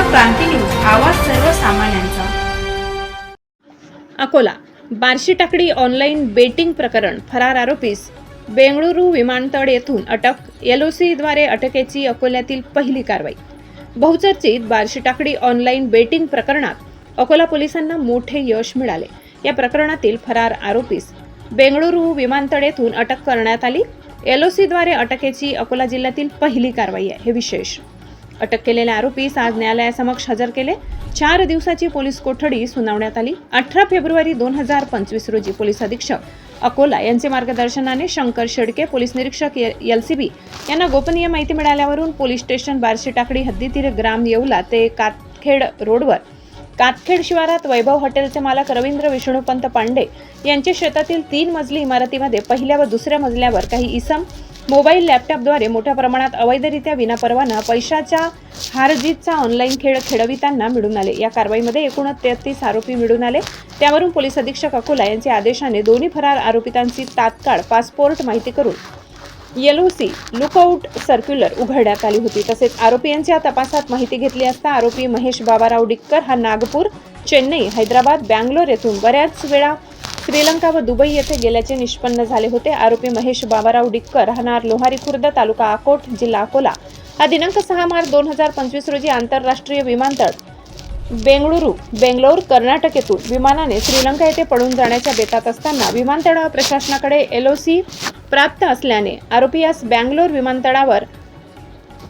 क्रांती news आवाज सर्वसामान्यांचा. Akola Barshi Takli online betting प्रकरण फरार आरोपीस. बेंगळुरू विमानतळ येथून अटक एलओसीद्वारे अटकेची अकोल्यातील पहिली कारवाई. बहुचर्चित बार्शी टाकडी ऑनलाईन बेटिंग प्रकरणात अकोला पोलिसांना मोठे यश मिळाले. या प्रकरणातील फरार आरोपीस बेंगळुरू विमानतळ येथून अटक करण्यात आली. एलओसीद्वारे अटकेची अकोला जिल्ह्यातील पहिली कारवाई आहे हे विशेष. अटक केलेल्या आरोपीस आज न्यायालयासमक्ष हजर केले. चार दिवसाची पोलीस कोठडी सुनावण्यात आली. अठरा फेब्रुवारी दोन हजार पंचवीस रोजी पोलीस अधीक्षक अकोला यांचे मार्गदर्शनाने शंकर शेडके पोलीस निरीक्षक एल सी बी यांना गोपनीय माहिती मिळाल्यावरून पोलीस स्टेशन बारशी टाकडी हद्दीतील ग्राम येवला ते कातखेड रोडवर. कातखेड शिवारात वैभव हॉटेलचे मालक रवींद्र विष्णुपंत पांडे यांच्या शेतातील तीन मजली इमारतीमध्ये पहिल्या व दुसऱ्या मजल्यावर काही इसम मोबाईल लॅपटॉपद्वारे मोठ्या प्रमाणात अवैधरित्या विनापरवाना पैशाच्या हारजीतचा ऑनलाईन खेळ खेळविताना मिळून आले. या कारवाईमध्ये एकूण तेहतीस आरोपी मिळून आले. त्यावरून पोलीस अधीक्षक अकोला यांच्या आदेशाने दोन्ही फरार आरोपितांची तात्काळ पासपोर्ट माहिती करून एलओसी लुकआउट सर्क्युलर उघडण्यात आली होती. तसेच आरोपी यांच्या तपासात माहिती घेतली असता आरोपी महेश बाबाराव डिक्कर हा नागपूर चेन्नई हैदराबाद बँगलोर येथून बऱ्याच वेळा श्रीलंका व दुबई येथे गेल्याचे निष्पन्न झाले होते. आरोपी महेश बाबाराव डिक्कर राहणार लोहारी खुर्द तालुका अकोट जिल्हा अकोला. हा दिनांक सहा मार्च दोन हजार पंचवीस रोजी आंतरराष्ट्रीय विमानतळ बेंगळुरू बेंगलोर कर्नाटक येथून विमानाने श्रीलंका येथे पळून जाण्याच्या बेतात असताना विमानतळ प्रशासनाकडे एलओसी प्राप्त असल्याने आरोपी यास बँगलोर विमानतळावर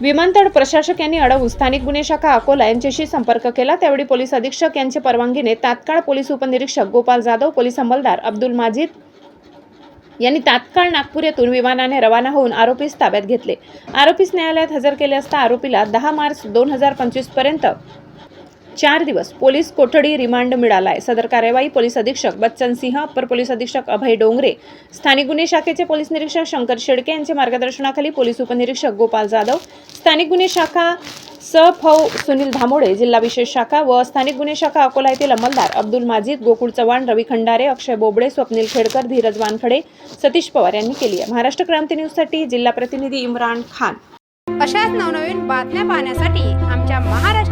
विमानतळ प्रशासक यांनी अडवून स्थानिक गुन्हे शाखा अकोला यांच्याशी संपर्क केला. त्यावेळी पोलीस अधीक्षक यांच्या परवानगीने तात्काळ पोलीस उपनिरीक्षक गोपाल जाधव पोलीस अंमलदार अब्दुल माजिद यांनी तात्काळ नागपूर येथून विमानाने रवाना होऊन आरोपीस ताब्यात घेतले. आरोपीस न्यायालयात हजर केले असता आरोपीला दहा मार्च दोन हजार पंचवीसपर्यंत चार दिवस पोलीस कोठडी रिमांड मिळाला आहे सदर कार्यवाही पोलीस अधीक्षक बच्चन सिंह अप्पर पोलीस अधीक्षक अभय डोंगरे स्थानिक गुन्हे शाखेचे पोलीस निरीक्षक शंकर शेडके यांच्या मार्गदर्शनाखाली पोलीस उपनिरीक्षक गोपाल जाधव स्थानिक गुन्हे शाखा स फौ सुनील धामोडे जिल्हा विशेष शाखा व स्थानिक गुन्हे शाखा अकोला येथील अंमलदार अब्दुल माजीद गोकुळ चव्हाण रवी खंडारे अक्षय बोबडे स्वप्नील खेडकर धीरज वानखडे सतीश पवार यांनी केली आहे. महाराष्ट्र क्रांती न्यूजसाठी जिल्हा प्रतिनिधी इम्रान खान. अशाच नवनवीन बातम्या पाहण्यासाठी आमच्या महाराष्ट्र